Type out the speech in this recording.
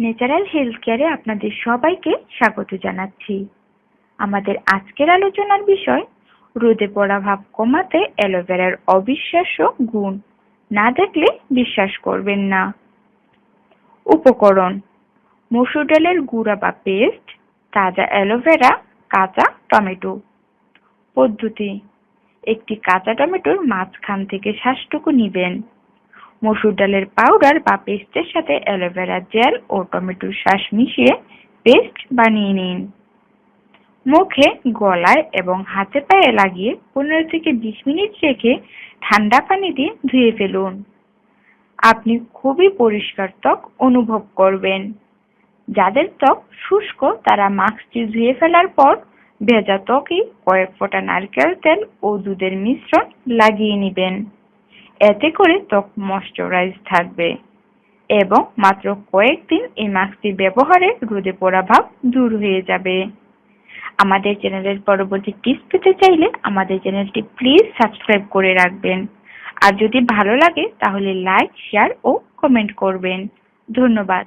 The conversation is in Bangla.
ন্যাচারাল হেলথ কেয়ারে আপনাদের সবাইকে স্বাগত জানাচ্ছি। আমাদের আজকের আলোচনার বিষয়, রোদে পড়া ভাব কমাতে অ্যালোভেরার অবিশ্বাস্য গুণ। না দেখলে বিশ্বাস করবেন না। উপকরণ, মসুর ডালের গুঁড়া বা পেস্ট, তাজা অ্যালোভেরা, কাঁচা টমেটো। পদ্ধতি, একটি কাঁচা টমেটোর মাঝখান থেকে শ্বাসটুকু নিবেন। মসুর ডালের পাউডার বা পেস্টের সাথে অ্যালোভেরা জেল ও টমেটোর শ্বাস মিশিয়ে পেস্ট বানিয়ে নিন। মুখে গলায় এবং হাতে পায়ে লাগিয়ে পনেরো থেকে বিশ মিনিট রেখে ঠান্ডা পানি দিয়ে ধুয়ে ফেলুন। আপনি খুবই পরিষ্কার ত্বক অনুভব করবেন। যাদের ত্বক শুষ্ক, তারা মাস্কটি ধুয়ে ফেলার পর ভেজা ত্বকে কয়েক ফোঁটা নারকেল তেল ও দুধের মিশ্রণ লাগিয়ে নেবেন। এতে করে ত্বক ময়শ্চারাইজ থাকবে এবং মাত্র কয়েকদিন এই মাস্কটি ব্যবহারে রোদে পড়া ভাব দূর হয়ে যাবে। আমাদের চ্যানেলের পরবর্তী টিপস পেতে চাইলে আমাদের চ্যানেলটি প্লিজ সাবস্ক্রাইব করে রাখবেন। আর যদি ভালো লাগে, তাহলে লাইক শেয়ার ও কমেন্ট করবেন। ধন্যবাদ।